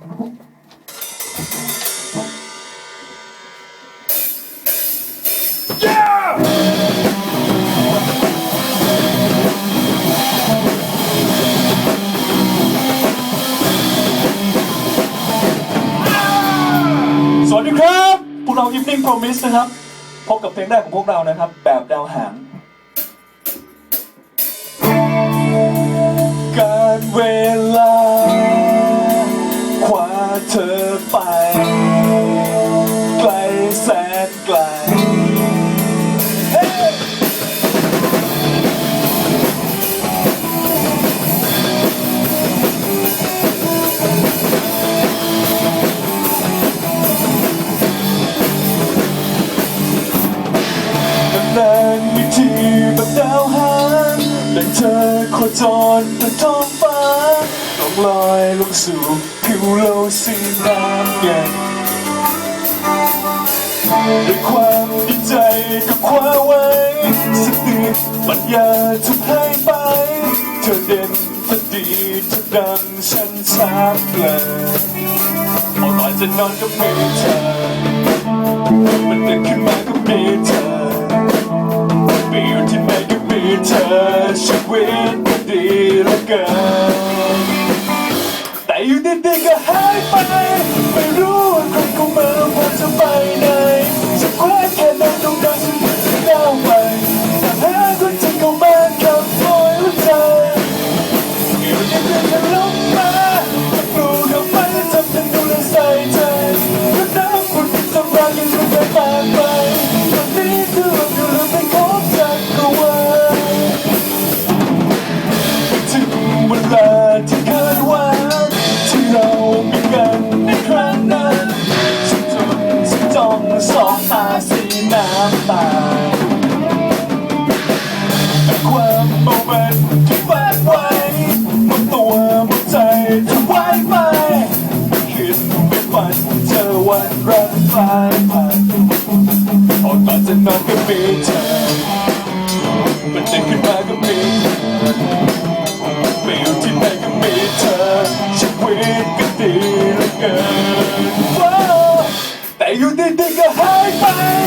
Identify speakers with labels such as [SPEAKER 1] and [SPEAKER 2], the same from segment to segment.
[SPEAKER 1] สวัสดีครับพวกเรา Evening Promise นะครับ พบกับเพลงแรกของพวกเรานะครับ แบบดาวหาง การเวล และเธอโคจรบนท้องฟ้าล่องลอยลงสู่ผิวโลกสีน้ำเย็นด้วยความดีใจก็คว้าไว้สติปัญญาทุกให้ไป เธอเด่นเธอดีเธอดังฉันชาเปลยพอก่อนจะนอนก็มีเธอ มันตื่นขึ้นมาก็มีเธอไปอยู่ที่ไหนก็ me touch you with the deal of God. I'd rather fly Or button back a big time But they could back a big time Beauty Whoa! You did dig a high five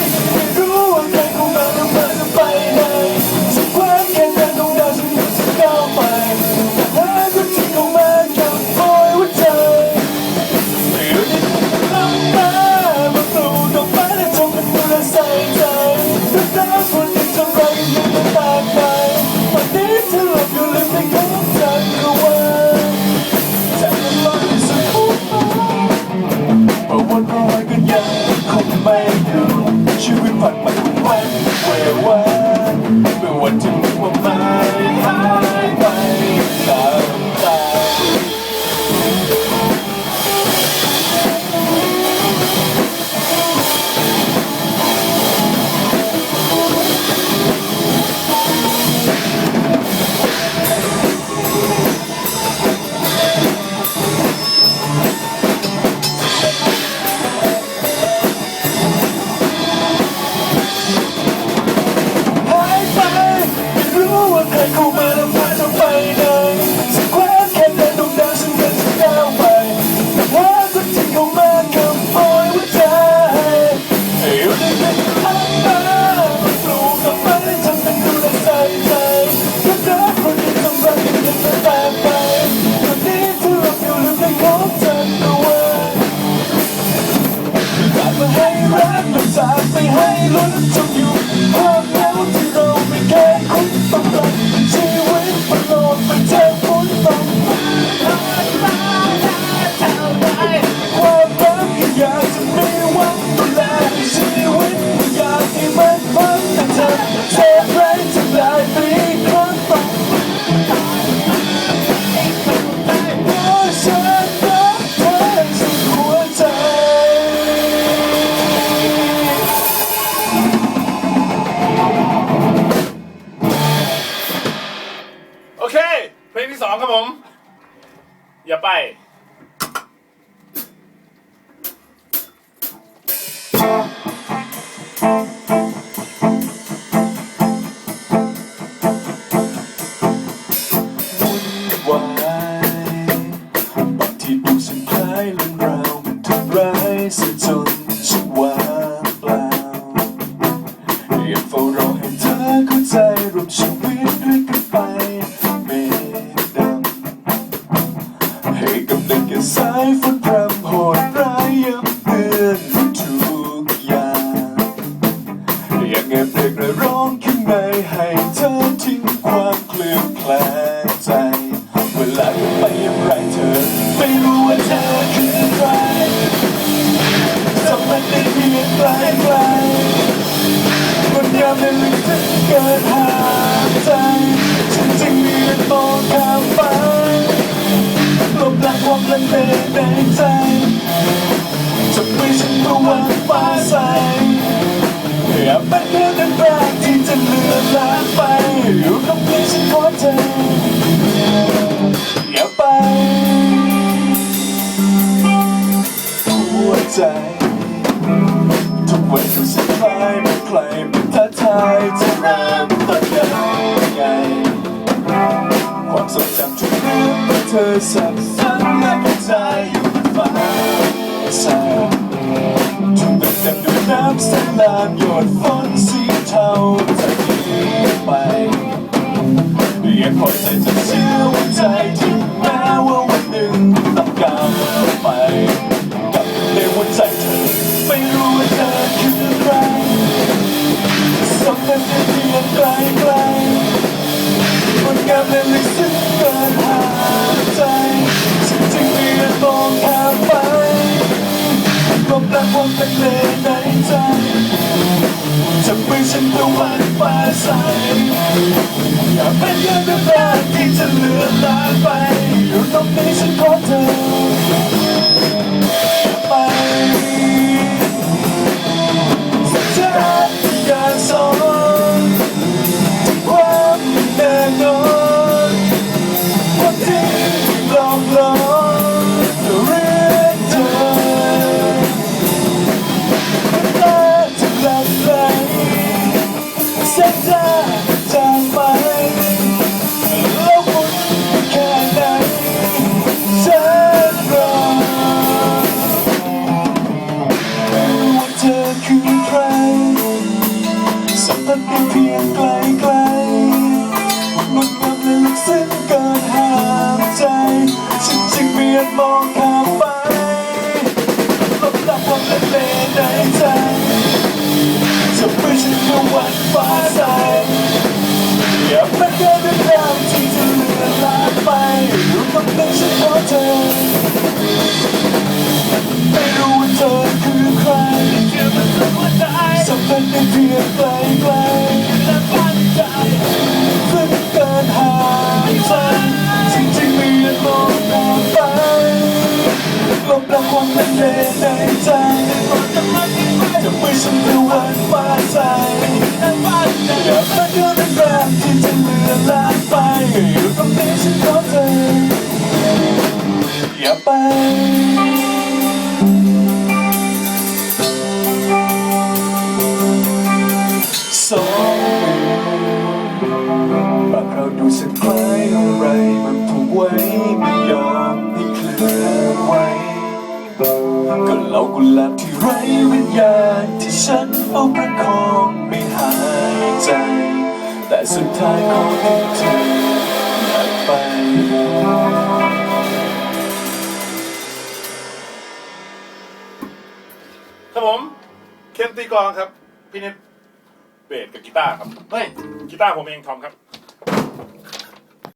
[SPEAKER 1] hey, hey, look to. วลาจะไปอย่างไรเธอ ไม่รู้ว่าเธอคือใครทำมันได้เพียงไกลไกลคนงามในลึกถึงเกินหาใจ ฉันจึงเลือนมองข้ามไปลบล้างความลังเลในใจจะไม่ฉันเมื่อวันฟ้าใสอย่าเป็นแค่นั้นแรกที่จะเลือนลางไปอยู่ตรงนี้ฉันขอเธอ ใจ ทุกวันดูสักคล้ายมันใครมันท้าทายจะเริ่มต้นยังไง ความทรงจำทุกเรื่องเมื่อเธอสับสนและกระจายอยู่ฟ้าใสถูกเต็มเต็มด้วยน้ำสลามหยดฝนสีเทาจากนี้ไปยังคอยใจจะเชื่อว่าใจถึงแม้ว่าวันหนึ่งต้องก้าวามรักความเป็นเลในใจจะไม่ฉันตะวันฟ้าใสอย่าเป็นเรื่องแรกที่จะเลือนลางไปอยู่ตรงนี้ฉันขอเธอ อย่าเป็นเรื่องราวที่จะเลือนลาไปอยู่ตรงนั้นฉันขอเธอไม่รู้ว่าเธอคือใครสัมพันธ์ได้เพียงไกลไกลๆและฝันใจซึ่งเกินหาใจจริงๆไม่อยากมองไปลบล้างความลังเลในใจจะไม่ฉันเป็นวันฟ้าใจ สอย่าเป็นเรื่องแรกที่จะเลือนลางไปอยู่ตรงนี้ฉันขอเธออย่าไปสองบางเราดูสักคล้ายอะไรมันผูกไว้ไม่ยอม ก็เหล่ากุหลาบที่ไร้วิญญาณที่ฉันเฝ้าประคองไม่หายใจ แต่สุดท้ายขอให้เธอหายไป
[SPEAKER 2] ครับผมเคนตีกลองครับ พี่เน็ตเบสกับกีตาร์ครับ เฮ้ย กีตาร์ผมเองทอมครับ